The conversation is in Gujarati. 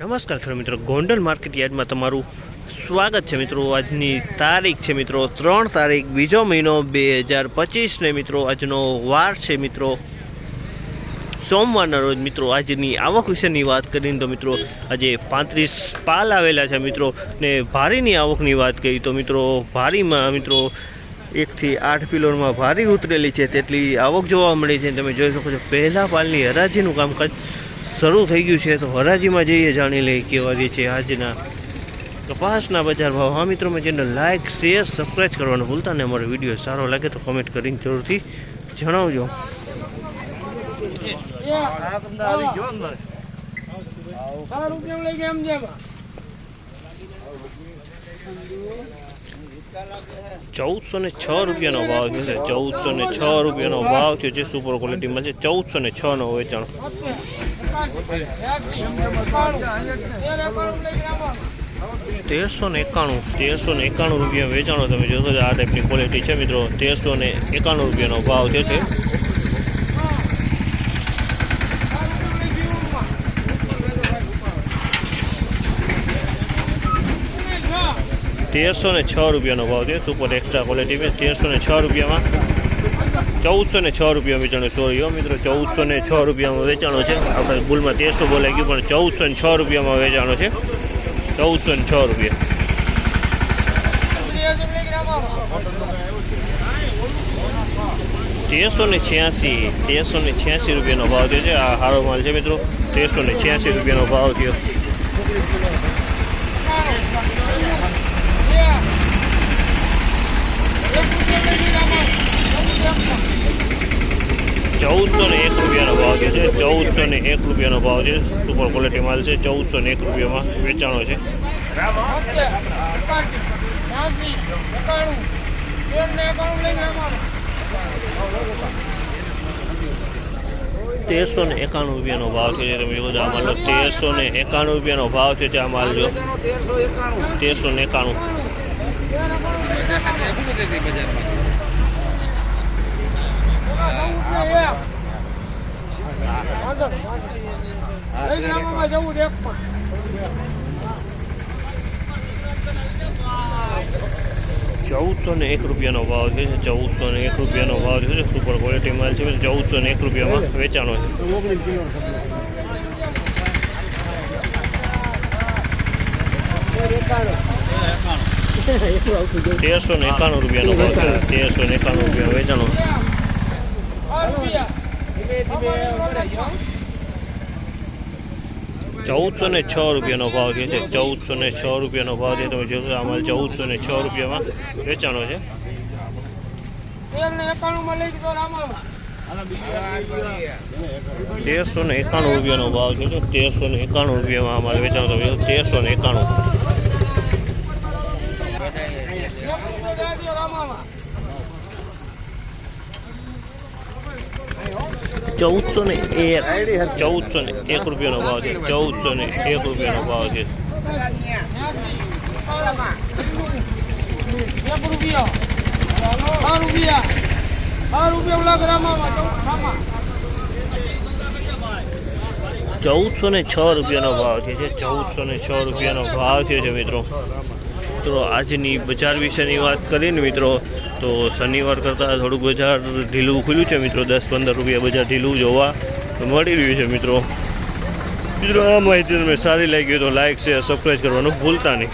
નમસ્કાર ખેડૂત મિત્રો. ગોંડલ માર્કેટ યાર્ડમાં તમારું સ્વાગત છે મિત્રો. આજની તારીખ છે મિત્રો ત્રણ તારીખ, બીજો મહિનો બે હજાર પચીસને મિત્રો આજનો વાર છે મિત્રો. સોમવારના રોજ મિત્રો આજની આવક વિશેની વાત કરીને તો મિત્રો આજે પાંત્રીસ પાલ આવેલા છે મિત્રો ને ભારીની આવકની વાત કરી તો મિત્રો ભારીમાં મિત્રો એકથી આઠ પિલોરમાં ભારી ઉતરેલી છે. તેટલી આવક જોવા મળી છે. તમે જોઈ શકો છો, પહેલા પાલની હરાજીનું કામકાજ શરૂ થઈ ગયું છે તો હરાજીમાં જઈએ, જાણી લઈએ કેવા જે છે આજના કપાસના બજાર ભાવ. હા મિત્રો મેં ચેનલ લાઇક શેર સબસ્ક્રાઈબ કરવાનું ભૂલતા ને અમારો વીડિયો સારો લાગે તો કોમેન્ટ કરીને જરૂરથી જણાવજો. ચૌદસો ને છ રૂપિયાનો ભાવ છે. ચૌદસો ને છ રૂપિયાનો ભાવ થયો છે. સુપર ક્વોલિટીમાં છે. ચૌદસો ને છ નો વેચાણ. તેરસો ને એકાણું, તેરસો ને એકાણું રૂપિયા વેચાણો તમે જોશો આ ટાઈપની ક્વોલિટી છે મિત્રો. તેરસો ને એકાણું રૂપિયાનો ભાવ જે છે. તેરસો ને છ રૂપિયાનો ભાવ છે. સુપર એક્સ્ટ્રા ક્વોલિટી તેરસો ને છ રૂપિયામાં ચૌદસો ને છ રૂપિયા વેચાણો સોરી મિત્રો, ચૌદસો ને છ રૂપિયામાં વેચાણો છે. આપણે ભૂલમાં તેરસો બોલાઈ ગયું, પણ ચૌદસો ને છ રૂપિયામાં વેચાણો છે. ચૌદસો ને છ રૂપિયા. તેરસો ને છ્યાસી, તેરસો ને છ્યાસી રૂપિયાનો ભાવ થયો છે. આ સારો માલ છે મિત્રો. તેરસો ને છ્યાસી રૂપિયાનો ભાવ થયો. ચૌદસો ને એક રૂપિયાનો ભાવ જે છે ચૌદસો ને એક રૂપિયાનો ભાવ છે. સુપર ક્વોલિટી માલ છે ચૌદસો ને એક રૂપિયામાં વેચાણો છે. તેરસો ને એકાણું રૂપિયાનો ભાવ છે તમે જોવો છો. આ માલ તેરસો ને એકાણું રૂપિયાનો ભાવ છે આ માલ જો. તેરસો એકાણું. ને એકાણું ચૌદસો ને એક રૂપિયાનો ભાવ છે. ચૌદસો ને એક રૂપિયાનો ભાવ છે. સુપર ક્વોલિટી માલ છે. ચૌદસો ને એક રૂપિયામાં વેચાણો છે. તેરસો ને એકાણું રૂપિયાનો ભાવ છે તેરસો ને એકાણું રૂપિયા વેચાણો. ચૌદસો ને છ રૂપિયાનો ભાવ છે. ચૌદસો ને છ રૂપિયાનો ભાવ છે. તમે જોશો અમારે ચૌદસો ને છ રૂપિયામાં વેચાણો છે. તેરસો ને એકાણું રૂપિયાનો ભાવ છે. તેરસો ને એકાણું રૂપિયામાં અમારે વેચાણો તમે તેરસો ને એકાણું. ચૌદસો ને એક ચૌદસો ને એક રૂપિયાનો ભાવ છે. ચૌદસો ને એક રૂપિયાનો ભાવ છે. ચૌદસો ને છ રૂપિયાનો ભાવ છે ચૌદસો ને છ રૂપિયાનો ભાવ થયો છે મિત્રો. તો આજની બજાર વિશેની વાત કરીએ ને મિત્રો, તો શનિવાર કરતાં થોડુંક બજાર ઢીલું ખુલ્યું છે મિત્રો. દસ પંદર રૂપિયા બજાર ઢીલું જોવા મળી રહ્યું છે મિત્રો. મિત્રો, આ માહિતી તમને સારી લાગી તો લાઇક શેર સબસ્ક્રાઈબ કરવાનું ભૂલતા નહીં.